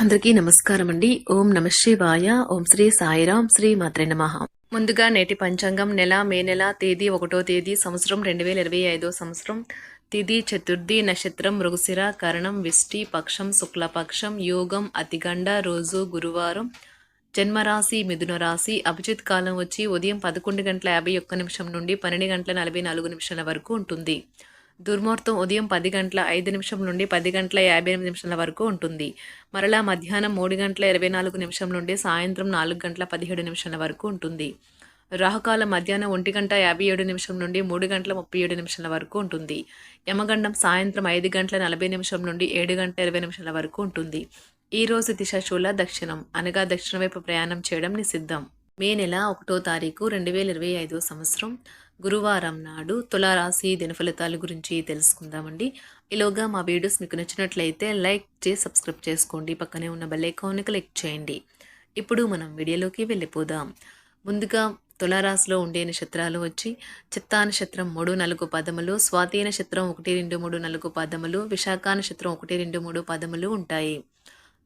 అందరికీ నమస్కారం అండి ఓం నమ శివాయ. ఓం శ్రీ సాయిరాం శ్రీ మాత్రే నమ. ముందుగా నేటి పంచాంగం నెల మే నెల తేదీ ఒకటో తేదీ సంవత్సరం రెండు వేల ఇరవై ఐదో సంవత్సరం. తిథి చతుర్థి నక్షత్రం మృగశిర కరణం విష్టి పక్షం శుక్లపక్షం యోగం అతిగండ రోజు గురువారం. జన్మరాశి మిథున రాశి అభిజిత్ కాలం వచ్చి ఉదయం పదకొండు గంటల యాభై ఒక్క నిమిషం నుండి పన్నెండు గంటల నలభై నాలుగు నిమిషాల వరకు ఉంటుంది. దుర్ముహూర్తం ఉదయం పది గంటల ఐదు నిమిషం నుండి పది గంటల యాభై ఎనిమిది నిమిషాల వరకు ఉంటుంది. మరలా మధ్యాహ్నం మూడు గంటల ఇరవై నాలుగు నిమిషం నుండి సాయంత్రం నాలుగు గంటల పదిహేడు నిమిషాల వరకు ఉంటుంది. రాహుకాలం మధ్యాహ్నం ఒంటి గంట యాభై ఏడు నిమిషం నుండి మూడు గంటల ముప్పై ఏడు నిమిషాల వరకు ఉంటుంది. యమగండం సాయంత్రం ఐదు గంటల నలభై నిమిషం నుండి ఏడు గంటల ఇరవై నిమిషాల వరకు ఉంటుంది. ఈ రోజు దిశశూల దక్షిణం అనగా దక్షిణ వైపు ప్రయాణం చేయడం నిషిద్ధం. మే నెల ఒకటో తారీఖు రెండు వేల ఇరవై ఐదో సంవత్సరం. గురువారం నాడు తులారాశి దినఫలితాల గురించి తెలుసుకుందామండి. ఈలోగా మా వీడియోస్ మీకు నచ్చినట్లయితే లైక్ చేసి సబ్స్క్రైబ్ చేసుకోండి. పక్కనే ఉన్న బెల్ ఐకాన్ని క్లిక్ చేయండి. ఇప్పుడు మనం వీడియోలోకి వెళ్ళిపోదాం. ముందుగా తులారాశిలో ఉండే నక్షత్రాలు వచ్చి చిత్తా నక్షత్రం మూడు నాలుగు పదములు స్వాతి నక్షత్రం ఒకటి రెండు మూడు నాలుగు పదములు విశాఖ నక్షత్రం ఒకటి రెండు మూడు పదములు ఉంటాయి.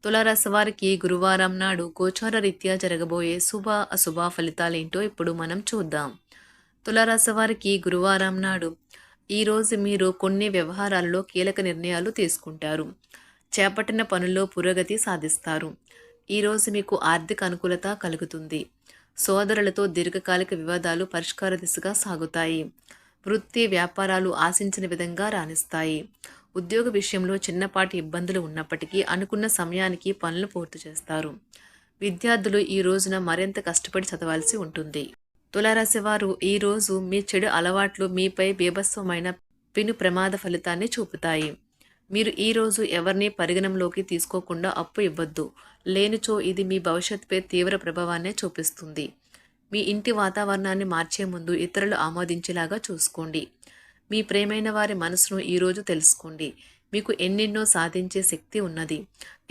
తులారాశి వారికి గురువారం నాడు గోచార రీత్యా జరగబోయే శుభ అశుభ ఫలితాలేంటో ఇప్పుడు మనం చూద్దాం. తులారాశి వారికి గురువారం నాడు ఈరోజు మీరు కొన్ని వ్యవహారాలలో కీలక నిర్ణయాలు తీసుకుంటారు. చేపట్టిన పనుల్లో పురోగతి సాధిస్తారు. ఈరోజు మీకు ఆర్థిక అనుకూలత కలుగుతుంది. సోదరులతో దీర్ఘకాలిక వివాదాలు పరిష్కార దిశగా సాగుతాయి. వృత్తి వ్యాపారాలు ఆశించిన విధంగా రాణిస్తాయి. ఉద్యోగ విషయంలో చిన్నపాటి ఇబ్బందులు ఉన్నప్పటికీ అనుకున్న సమయానికి పనులు పూర్తి చేస్తారు. విద్యార్థులు ఈ రోజున మరింత కష్టపడి చదవాల్సి ఉంటుంది. తులారాశి వారు ఈరోజు మీ చెడు అలవాట్లు మీపై బీభత్సమైన పిను ప్రమాద ఫలితాన్ని చూపుతాయి. మీరు ఈ రోజు ఎవరిని పరిగణంలోకి తీసుకోకుండా అప్పు ఇవ్వద్దు. లేనిచో ఇది మీ భవిష్యత్తుపై తీవ్ర ప్రభావాన్ని చూపిస్తుంది. మీ ఇంటి వాతావరణాన్ని మార్చే ముందు ఇతరులు ఆమోదించేలాగా చూసుకోండి. మీ ప్రేమైన వారి మనసును ఈరోజు తెలుసుకోండి. మీకు ఎన్నెన్నో సాధించే శక్తి ఉన్నది.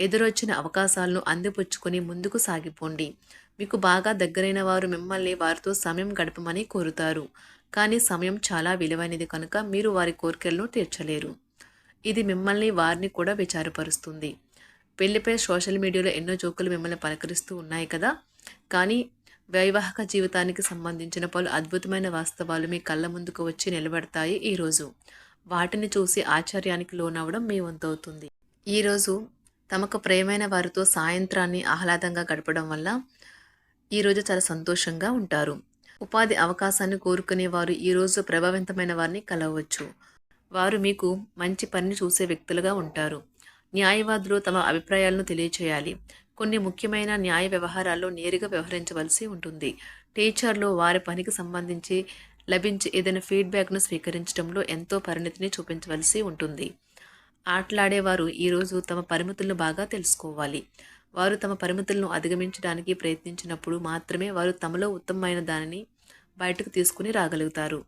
ఎదురొచ్చిన అవకాశాలను అందిపుచ్చుకొని ముందుకు సాగిపోండి. మీకు బాగా దగ్గరైన వారు మిమ్మల్ని వారితో సమయం గడపమని కోరుతారు. కానీ సమయం చాలా విలువైనది కనుక మీరు వారి కోరికలను తీర్చలేరు. ఇది మిమ్మల్ని వారిని కూడా విచారపరుస్తుంది. పెళ్ళిపై సోషల్ మీడియాలో ఎన్నో జోకులు మిమ్మల్ని పలకరిస్తూ ఉన్నాయి కదా? కానీ వైవాహిక జీవితానికి సంబంధించిన పలు అద్భుతమైన వాస్తవాలు మీ కళ్ళ ముందుకు వచ్చి నిలబడతాయి ఈరోజు వాటిని చూసి ఆశ్చర్యానికి లోనవడం మీ వంతవుతుంది. ఈరోజు తమకు ప్రేమైన వారితో సాయంత్రాన్ని ఆహ్లాదంగా గడపడం వల్ల ఈరోజు చాలా సంతోషంగా ఉంటారు. ఉపాధి అవకాశాన్ని కోరుకునే వారు ఈరోజు ప్రభావితమైన వారిని కలవచ్చు. వారు మీకు మంచి పనిని చూసే వ్యక్తులుగా ఉంటారు. న్యాయవాదులు తమ అభిప్రాయాలను తెలియచేయాలి. కొన్ని ముఖ్యమైన న్యాయ వ్యవహారాల్లో నేరుగా వ్యవహరించవలసి ఉంటుంది. టీచర్లు వారి పనికి సంబంధించి లభించే ఏదైనా ఫీడ్బ్యాక్ను స్వీకరించడంలో ఎంతో పరిణతిని చూపించవలసి ఉంటుంది. ఆటలాడేవారు ఈరోజు తమ పరిమితులను బాగా తెలుసుకోవాలి. వారు తమ పరిమితులను అధిగమించడానికి ప్రయత్నించినప్పుడు మాత్రమే వారు తమలో ఉత్తమమైన దానిని బయటకు తీసుకుని రాగలుగుతారు.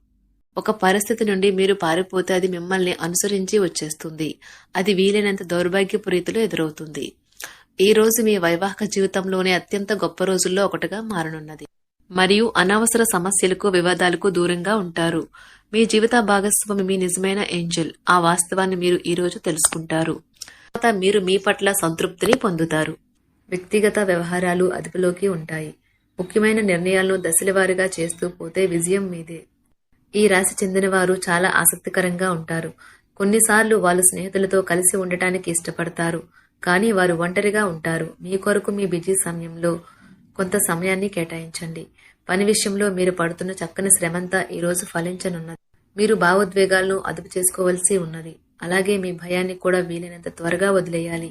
ఒక పరిస్థితి నుండి మీరు పారిపోతే అది మిమ్మల్ని అనుసరించి వచ్చేస్తుంది. అది వీలైనంత దౌర్భాగ్యపు రీతిలో ఎదురవుతుంది. ఈ రోజు మీ వైవాహిక జీవితంలోనే అత్యంత గొప్ప రోజుల్లో ఒకటిగా మారనున్నది. మరియు అనవసర సమస్యలకు వివాదాలకు దూరంగా ఉంటారు. మీ జీవిత భాగస్వామి మీ నిజమైన ఏంజల్. ఆ వాస్తవాన్ని మీరు ఈ రోజు తెలుసుకుంటారు. తర్వాత మీరు మీ పట్ల సంతృప్తిని పొందుతారు. వ్యక్తిగత వ్యవహారాలు అదుపులోకి ఉంటాయి. ముఖ్యమైన నిర్ణయాలను దశలవారీగా చేస్తూ పోతే విజయం మీదే. ఈ రాశి చెందిన వారు చాలా ఆసక్తికరంగా ఉంటారు. కొన్నిసార్లు వాళ్ళు స్నేహితులతో కలిసి ఉండటానికి ఇష్టపడతారు. కానీ వారు ఒంటరిగా ఉంటారు. మీ కొరకు మీ బిజీ సమయంలో కొంత సమయాన్ని కేటాయించండి. పని విషయంలో మీరు పడుతున్న చక్కని శ్రమంతా ఈరోజు ఫలించనున్నది. మీరు భావోద్వేగాలను అదుపు చేసుకోవలసి ఉన్నది. అలాగే మీ భయాన్ని కూడా వీలైనంత త్వరగా వదిలేయాలి.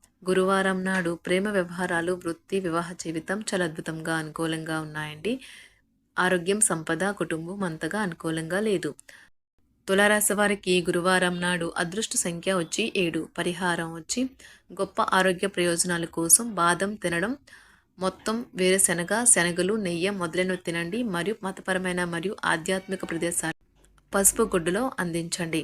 గురువారం నాడు ప్రేమ వ్యవహారాలు వృత్తి వివాహ జీవితం చాలా అద్భుతంగా అనుకూలంగా ఉన్నాయండి. ఆరోగ్యం సంపద కుటుంబం అంతగా అనుకూలంగా లేదు. తులారాశి వారికి గురువారం నాడు అదృష్ట సంఖ్య వచ్చి ఏడు. పరిహారం వచ్చి గొప్ప ఆరోగ్య ప్రయోజనాల కోసం బాదం తినడం మొత్తం వేరుశనగ శనగలు నెయ్యి మొదలైనవి తినండి. మరియు మతపరమైన మరియు ఆధ్యాత్మిక ప్రదేశాలు పసుపు గుడ్డులో అందించండి.